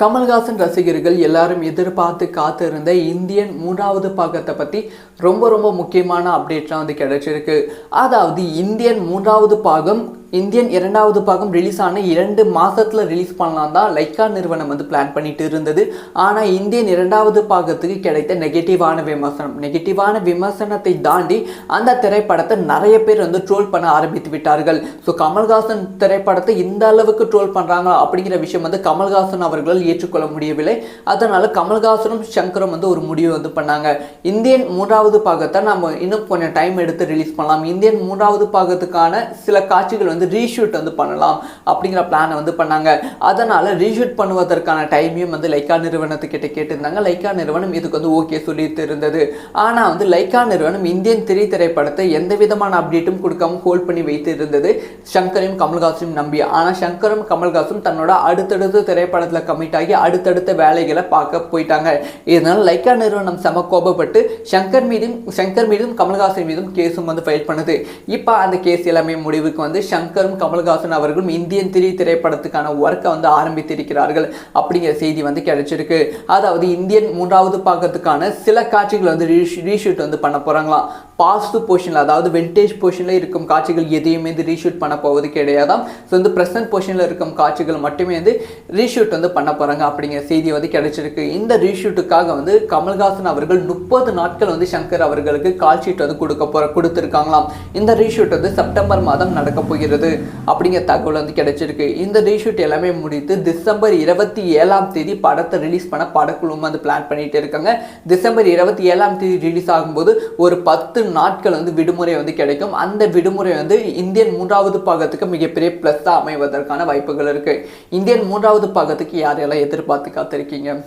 கமல்ஹாசன் ரசிகர்கள் எல்லாரும் எதிர்பார்த்து காத்திருந்த இந்தியன் மூன்றாவது பாகத்தை பற்றி ரொம்ப ரொம்ப முக்கியமான அப்டேட்லாம் வந்து கிடைச்சிருக்கு. அதாவது இந்தியன் மூன்றாவது பாகம் இந்தியன் இரண்டாவது பாகம் ரிலீஸ் ஆன இரண்டு மாதத்தில் ரிலீஸ் பண்ணலாம் தான் லைக்கா நிறுவனம் வந்து பிளான் பண்ணிட்டு இருந்தது. ஆனால் இந்தியன் இரண்டாவது பாகத்துக்கு கிடைத்த நெகட்டிவான விமர்சனம். நெகட்டிவான விமர்சனத்தை தாண்டி அந்த திரைப்படத்தை நிறைய பேர் வந்து ட்ரோல் பண்ண ஆரம்பித்து விட்டார்கள். ஸோ கமல்ஹாசன் திரைப்படத்தை இந்த அளவுக்கு ட்ரோல் பண்ணுறாங்க அப்படிங்கிற விஷயம் வந்து கமல்ஹாசன் அவர்களால் ஏற்றுக்கொள்ள முடியவில்லை. அதனால் கமல்ஹாசனும் சங்கரும் வந்து ஒரு முடிவு வந்து பண்ணாங்க. இந்தியன் மூன்றாவது பாகத்தை நம்ம இன்னும் கொஞ்சம் டைம் எடுத்து ரிலீஸ் பண்ணலாம். இந்தியன் மூன்றாவது பாகத்துக்கான சில காட்சிகள் வந்து ரீஷூட் வந்து பண்ணலாம் அப்படிங்கிற பிளானை வந்து பண்ணாங்க. அதனால் ரீஷூட் பண்ணுவதற்கான டைமையும் வந்து லைக்கா நிறுவனத்துக்கிட்ட கேட்டிருந்தாங்க. லைக்கா நிறுவனம் இதுக்கு வந்து ஓகே சொல்லிட்டு இருந்தது. ஆனால் வந்து லைக்கா நிறுவனம் இந்தியன் திரை திரைப்படத்தை எந்த விதமான அப்டேட்டும் கொடுக்காம ஹோல்ட் பண்ணி வைத்து இருந்தது. சங்கரையும் கமல்ஹாசனையும் நம்பி. ஆனால் சங்கரும் கமல்ஹாசும் தன்னோட அடுத்தடுத்த திரைப்படத்தில் கமிட் ஆகி அடுத்தடுத்த வேலைகளை பார்க்க போயிட்டாங்க. இதனால் லைக்கா நிறுவனம் செம கோபப்பட்டு சங்கர் மீதும் சங்கர் மீதும் கமல்ஹாசன் மீதும் கேஸும் வந்து ஃபைல் பண்ணுது. இப்போ அந்த கேஸ் எல்லாமே முடிவுக்கு வந்து சங்கர் சங்கரும் கமல்ஹாசன் அவர்களும் இந்தியன் திரை திரைப்படத்துக்கான ஒர்க்கை வந்து ஆரம்பித்திருக்கிறார்கள் அப்படிங்கிற செய்தி வந்து கிடைச்சிருக்கு. அதாவது இந்தியன் மூன்றாவது பாகத்துக்கான சில காட்சிகள் வந்து ரீஷூட் வந்து பண்ண போகிறாங்களாம் பாஸ்ட் போர்ஷனில் அதாவது வெண்டேஜ் போர்ஷனில் இருக்கும் காட்சிகள் எதையுமே வந்து ரீஷூட் பண்ண போவது கிடையாதாம். ஸோ வந்து ப்ரெசன்ட் போர்ஷனில் இருக்கும் காட்சிகள் மட்டுமே வந்து ரீஷூட் வந்து பண்ண போகிறாங்க அப்படிங்கிற செய்தி வந்து கிடைச்சிருக்கு. இந்த ரீஷூட்டுக்காக வந்து கமல்ஹாசன் அவர்கள் முப்பது நாட்கள் வந்து சங்கர் அவர்களுக்கு கால் ஷீட் வந்து கொடுக்க போகிற கொடுத்துருக்காங்களாம். இந்த ரீஷூட் வந்து செப்டம்பர் மாதம் நடக்க போகிறது அப்படிங்கிற தகவல் வந்து கிடைச்சிருக்கு. இந்த ரீஷூட் எல்லாமே முடித்து டிசம்பர் இருபத்தி ஏழாம் தேதி படத்தை ரிலீஸ் பண்ண படக்குழுவும் வந்து பிளான் பண்ணிட்டு இருக்காங்க. டிசம்பர் இருபத்தி ஏழாம் தேதி ரிலீஸ் ஆகும்போது ஒரு பத்து நாட்கள் வந்து விடுமுறை வந்து கிடைக்கும். அந்த விடுமுறை வந்து இந்தியன் மூன்றாவது பாகத்துக்கு மிகப்பெரிய ப்ளஸ்ஸாக அமைவதற்கான வாய்ப்புகள் இருக்கு. இந்தியன் மூன்றாவது பாகத்துக்கு யாரெல்லாம் எதிர்பார்த்து காத்திருக்கீங்க?